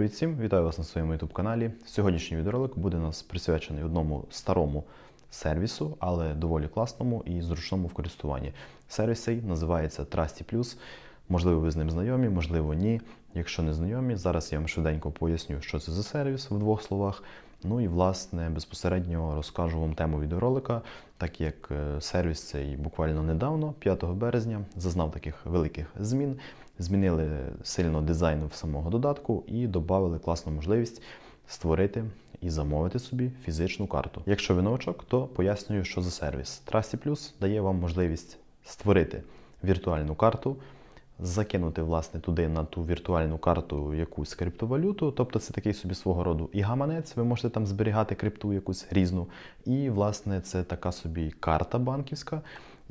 Привіт всім! Вітаю вас на своєму youtube каналі. Сьогоднішній відеоролик буде у нас присвячений одному старому сервісу, але доволі класному і зручному в користуванні. Сервіс цей називається Trusty Plus. Можливо, ви з ним знайомі, можливо, ні. Якщо не знайомі, зараз я вам швиденько поясню, що це за сервіс в двох словах. Ну і власне безпосередньо розкажу вам тему відеоролика, так як е, сервіс цей буквально недавно, 5 березня, зазнав таких великих змін. Змінили сильно дизайн в самого додатку і додали класну можливість створити і замовити собі фізичну карту. Якщо ви новачок, то пояснюю, що за сервіс. Trusty Plus дає вам можливість створити віртуальну карту закинути власне туди на ту віртуальну карту якусь криптовалюту. Тобто це такий собі свого роду і гаманець, ви можете там зберігати крипту якусь різну. І, власне, це така собі карта банківська,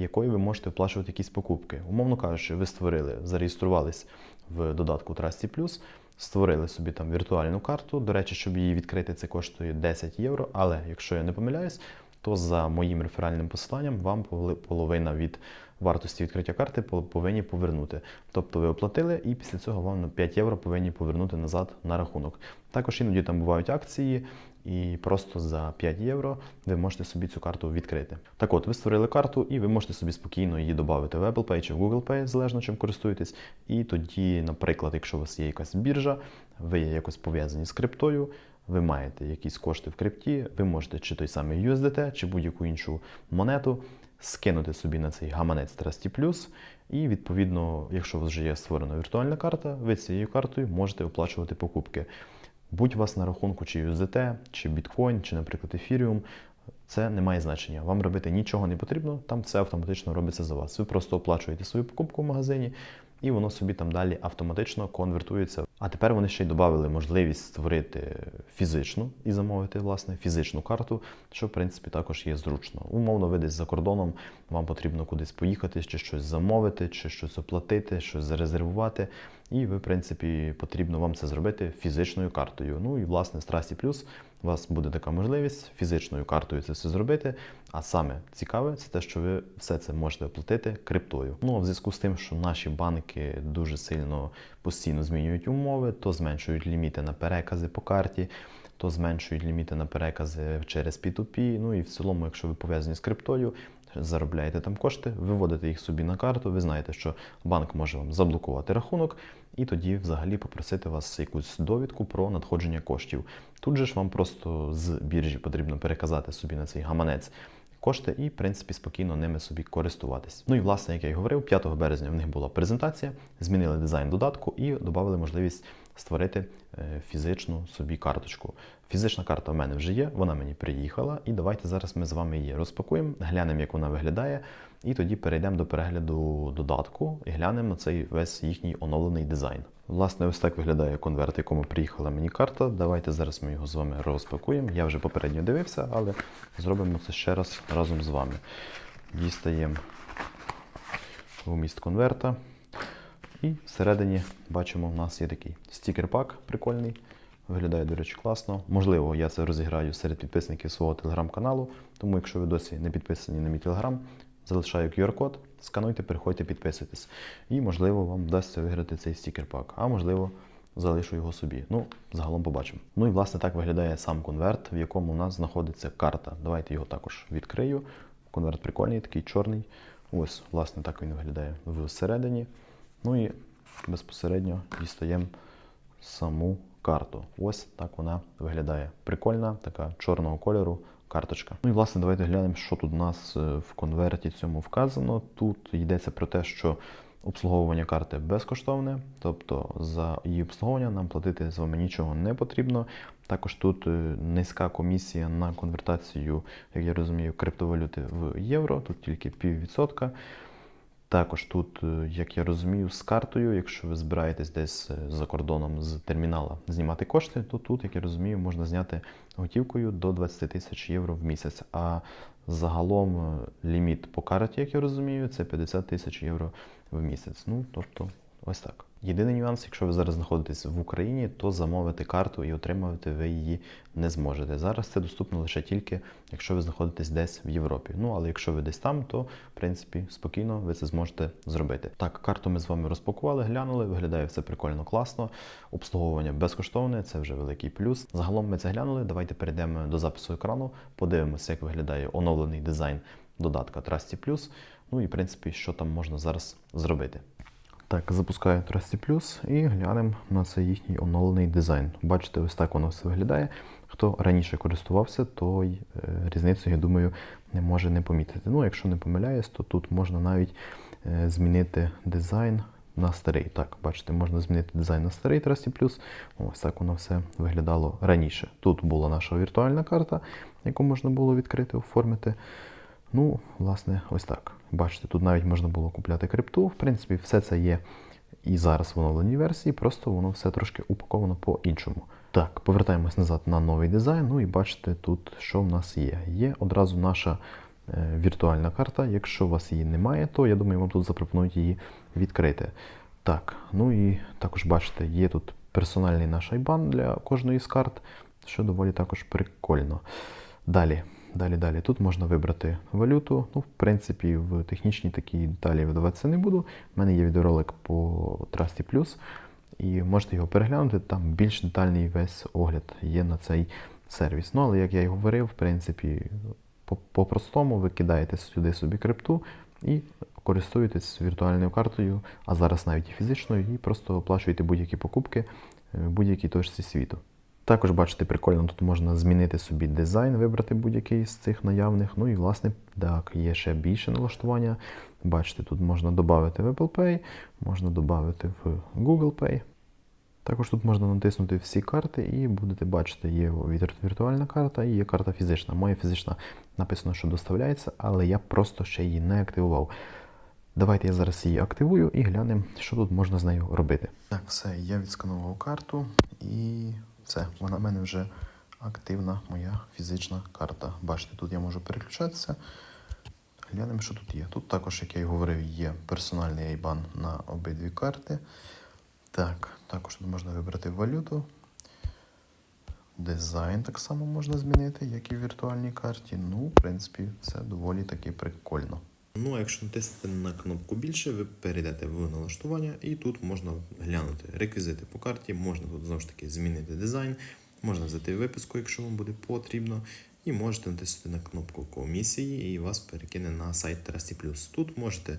якою ви можете оплачувати якісь покупки. Умовно кажучи, ви створили, зареєструвались в додатку Trusty Plus, створили собі там віртуальну карту. До речі, щоб її відкрити, це коштує 10 євро. Але якщо я не помиляюсь, то за моїм реферальним посиланням вам половина від вартості відкриття карти повинні повернути. Тобто ви оплатили і після цього вам на 5 євро повинні повернути назад на рахунок. Також іноді там бувають акції, і просто за 5 євро ви можете собі цю карту відкрити. Так от, ви створили карту, і ви можете собі спокійно її додати в Apple Pay чи в Google Pay, залежно чим користуєтесь. І тоді, наприклад, якщо у вас є якась біржа, ви є якось пов'язані з криптою ви маєте якісь кошти в крипті, ви можете чи той самий USDT, чи будь-яку іншу монету скинути собі на цей гаманець Trusty Plus, і, відповідно, якщо у вас вже є створена віртуальна карта, ви цією картою можете оплачувати покупки. Будь у вас на рахунку чи USDT, чи Bitcoin, чи, наприклад, Ethereum, це не має значення. Вам робити нічого не потрібно, там це автоматично робиться за вас. Ви просто оплачуєте свою покупку в магазині, і воно собі там далі автоматично конвертується. А тепер вони ще й додали можливість створити фізичну і замовити власне фізичну карту, що в принципі також є зручно. Умовно, ви десь за кордоном, вам потрібно кудись поїхати, чи щось замовити, чи щось оплатити, щось зарезервувати. І ви, в принципі, потрібно вам це зробити фізичною картою. Ну і власне Страсі Плюс у вас буде така можливість фізичною картою це все зробити. А саме цікаве, це те, що ви все це можете оплатити криптою. Ну а в зв'язку з тим, що наші банки дуже сильно постійно змінюють умови, то зменшують ліміти на перекази по карті. То зменшують ліміти на перекази через P2P. Ну і в цілому, якщо ви пов'язані з криптою, заробляєте там кошти, виводите їх собі на карту. Ви знаєте, що банк може вам заблокувати рахунок, і тоді взагалі попросити вас якусь довідку про надходження коштів. Тут же ж вам просто з біржі потрібно переказати собі на цей гаманець. Кошти і, в принципі, спокійно ними собі користуватись. Ну і власне, як я й говорив, 5 березня в них була презентація, змінили дизайн додатку і додали можливість створити фізичну собі карточку. Фізична карта в мене вже є, вона мені приїхала, і давайте зараз ми з вами її розпакуємо, глянемо, як вона виглядає, і тоді перейдемо до перегляду додатку і глянемо на цей весь їхній оновлений дизайн. Власне, ось так виглядає конверт, якому приїхала мені карта. Давайте зараз ми його з вами розпакуємо. Я вже попередньо дивився, але зробимо це ще раз разом з вами. Дістаємо вміст конверта. І всередині бачимо, у нас є такий стікер-пак прикольний. Виглядає, до речі, класно. Можливо, я це розіграю серед підписників свого телеграм-каналу. Тому, якщо ви досі не підписані на мій телеграм, залишаю QR-код, скануйте, переходьте, підписуйтесь. І, можливо, вам вдасться виграти цей стікер-пак, а можливо, залишу його собі. Ну, загалом побачимо. Ну і власне так виглядає сам конверт, в якому у нас знаходиться карта. Давайте його також відкрию. Конверт прикольний, такий чорний. Ось, власне, так він виглядає всередині. Ну і безпосередньо дістаємо саму карту. Ось так вона виглядає. Прикольна, така чорного кольору карточка. Ну і власне, давайте глянемо, що тут у нас е, в конверті цьому вказано. Тут йдеться про те, що обслуговування карти безкоштовне, тобто за її обслуговування нам платити з вами нічого не потрібно. Також тут е, низька комісія на конвертацію, як я розумію, криптовалюти в євро, тут тільки піввідсотка. Також тут, е, як я розумію, з картою, якщо ви збираєтесь десь е, за кордоном з термінала знімати кошти, то тут, як я розумію, можна зняти готівкою до 20 тисяч євро в місяць. А загалом е, ліміт по карті, як я розумію, це 50 тисяч євро в місяць. Ну, тобто, ось так. Єдиний нюанс, якщо ви зараз знаходитесь в Україні, то замовити карту і отримувати ви її не зможете. Зараз це доступно лише тільки, якщо ви знаходитесь десь в Європі. Ну але якщо ви десь там, то в принципі спокійно ви це зможете зробити. Так, карту ми з вами розпакували, глянули, виглядає все прикольно, класно. Обслуговування безкоштовне, це вже великий плюс. Загалом ми це глянули. Давайте перейдемо до запису екрану, подивимося, як виглядає оновлений дизайн додатка Trusty. Ну і в принципі, що там можна зараз зробити. Так, запускаю Trusty Plus і глянемо на цей їхній оновлений дизайн. Бачите, ось так воно все виглядає. Хто раніше користувався, той е, різницю, я думаю, не може не помітити. Ну, якщо не помиляюсь, то тут можна навіть е, змінити дизайн на старий. Так, бачите, можна змінити дизайн на старий Trusty Plus. Ось так воно все виглядало раніше. Тут була наша віртуальна карта, яку можна було відкрити, оформити. Ну, власне, ось так. Бачите, тут навіть можна було купляти крипту. В принципі, все це є і зараз в оновленій версії, просто воно все трошки упаковано по-іншому. Так, повертаємось назад на новий дизайн. Ну і бачите тут, що в нас є. Є одразу наша е, віртуальна карта. Якщо у вас її немає, то я думаю, вам тут запропонують її відкрити. Так, ну і також бачите, є тут персональний наш айбан для кожної з карт, що доволі також прикольно. Далі. Далі, далі. Тут можна вибрати валюту. Ну, в принципі, в технічні такі деталі видаватися не буду. У мене є відеоролик по Trusty Plus, і можете його переглянути. Там більш детальний весь огляд є на цей сервіс. Ну, але як я і говорив, в принципі, по- по-простому ви кидаєте сюди собі крипту і користуєтесь віртуальною картою, а зараз навіть і фізичною, і просто оплачуєте будь-які покупки е, в будь-якій точці світу. Також бачите, прикольно, тут можна змінити собі дизайн, вибрати будь-який з цих наявних. Ну і власне, так, є ще більше налаштування. Бачите, тут можна додати в Apple Pay, можна додати в Google Pay. Також тут можна натиснути всі карти і будете бачити, є віртуальна карта і є карта фізична. Моя фізична написано, що доставляється, але я просто ще її не активував. Давайте я зараз її активую і глянемо, що тут можна з нею робити. Так, все, я відсканував карту і все, вона в мене вже активна моя фізична карта. Бачите, тут я можу переключатися. Глянемо, що тут є. Тут також, як я і говорив, є персональний айбан на обидві карти. Так, також тут можна вибрати валюту. Дизайн так само можна змінити, як і в віртуальній карті. Ну, в принципі, це доволі таки прикольно. Ну, а якщо натиснути на кнопку більше, ви перейдете в налаштування, і тут можна глянути реквізити по карті, можна тут знову ж таки змінити дизайн, можна взяти виписку, якщо вам буде потрібно, і можете натиснути на кнопку комісії, і вас перекине на сайт Trusty Plus. Тут можете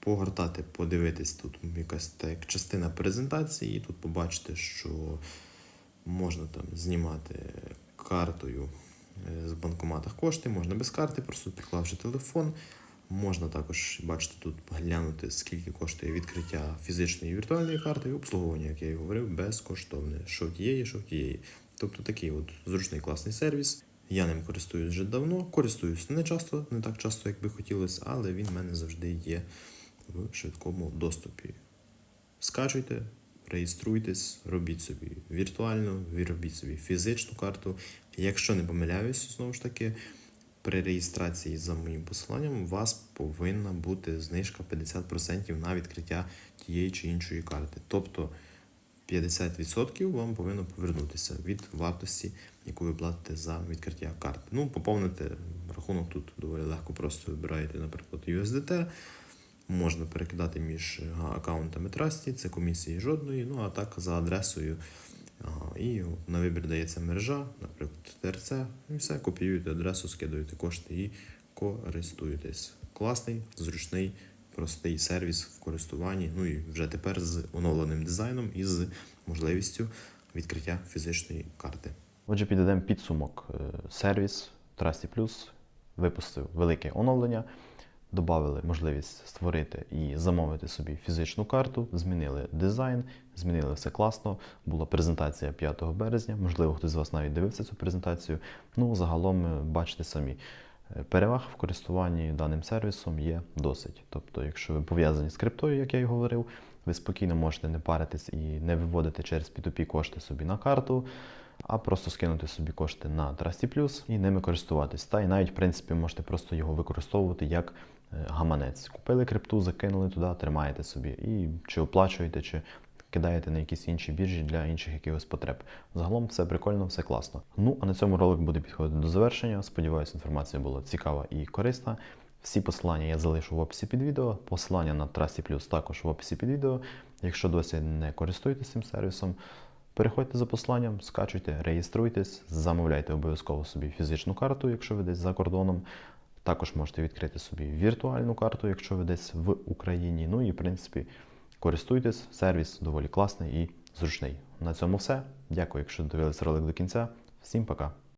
погортати, подивитись тут якась так частина презентації, і тут побачите, що можна там знімати картою з банкомата кошти, можна без карти, просто підклавши телефон. Можна також бачите тут глянути, скільки коштує відкриття фізичної і віртуальної карти, і обслуговування, як я і говорив, безкоштовне. Що тієї, що тієї. Тобто такий от зручний класний сервіс. Я ним користуюсь вже давно, користуюсь не часто, не так часто, як би хотілося, але він в мене завжди є в швидкому доступі. Скачуйте, реєструйтесь, робіть собі віртуальну, робіть собі фізичну карту. Якщо не помиляюсь, знову ж таки, при реєстрації за моїм посиланням у вас повинна бути знижка 50% на відкриття тієї чи іншої карти. Тобто 50% вам повинно повернутися від вартості, яку ви платите за відкриття карти. Ну, поповнити рахунок тут доволі легко, просто вибираєте, наприклад, USDT. Можна перекидати між аккаунтами Trusty, це комісії жодної, ну а так за адресою. І на вибір дається мережа, наприклад, ТРЦ, і все, копіюєте адресу, скидуєте кошти і користуєтесь. Класний, зручний, простий сервіс в користуванні. Ну і вже тепер з оновленим дизайном і з можливістю відкриття фізичної карти. Отже, підведемо підсумок. Е, Сервіс Trusty Plus випустив велике оновлення. Добавили можливість створити і замовити собі фізичну карту, змінили дизайн, змінили все класно. Була презентація 5 березня. Можливо, хтось з вас навіть дивився цю презентацію. Ну, загалом е, бачите самі. Е, Переваг в користуванні даним сервісом є досить. Тобто, якщо ви пов'язані з криптою, як я і говорив, ви спокійно можете не паритись і не виводити через P2P кошти собі на карту, а просто скинути собі кошти на Trusty Plus і ними користуватись. Та і навіть, в принципі, можете просто його використовувати як гаманець. Купили крипту, закинули туди, тримаєте собі. І чи оплачуєте, чи кидаєте на якісь інші біржі для інших якихось потреб. Загалом все прикольно, все класно. Ну а на цьому ролик буде підходити до завершення. Сподіваюся, інформація була цікава і корисна. Всі посилання я залишу в описі під відео. Посилання на Trusty Plus також в описі під відео. Якщо досі не користуєтесь цим сервісом, переходьте за посиланням, скачуйте, реєструйтесь, замовляйте обов'язково собі фізичну карту, якщо ви десь за кордоном. Також можете відкрити собі віртуальну карту, якщо ви десь в Україні. Ну і в принципі користуйтесь, сервіс доволі класний і зручний. На цьому все. Дякую, якщо дивилися ролик до кінця. Всім пока.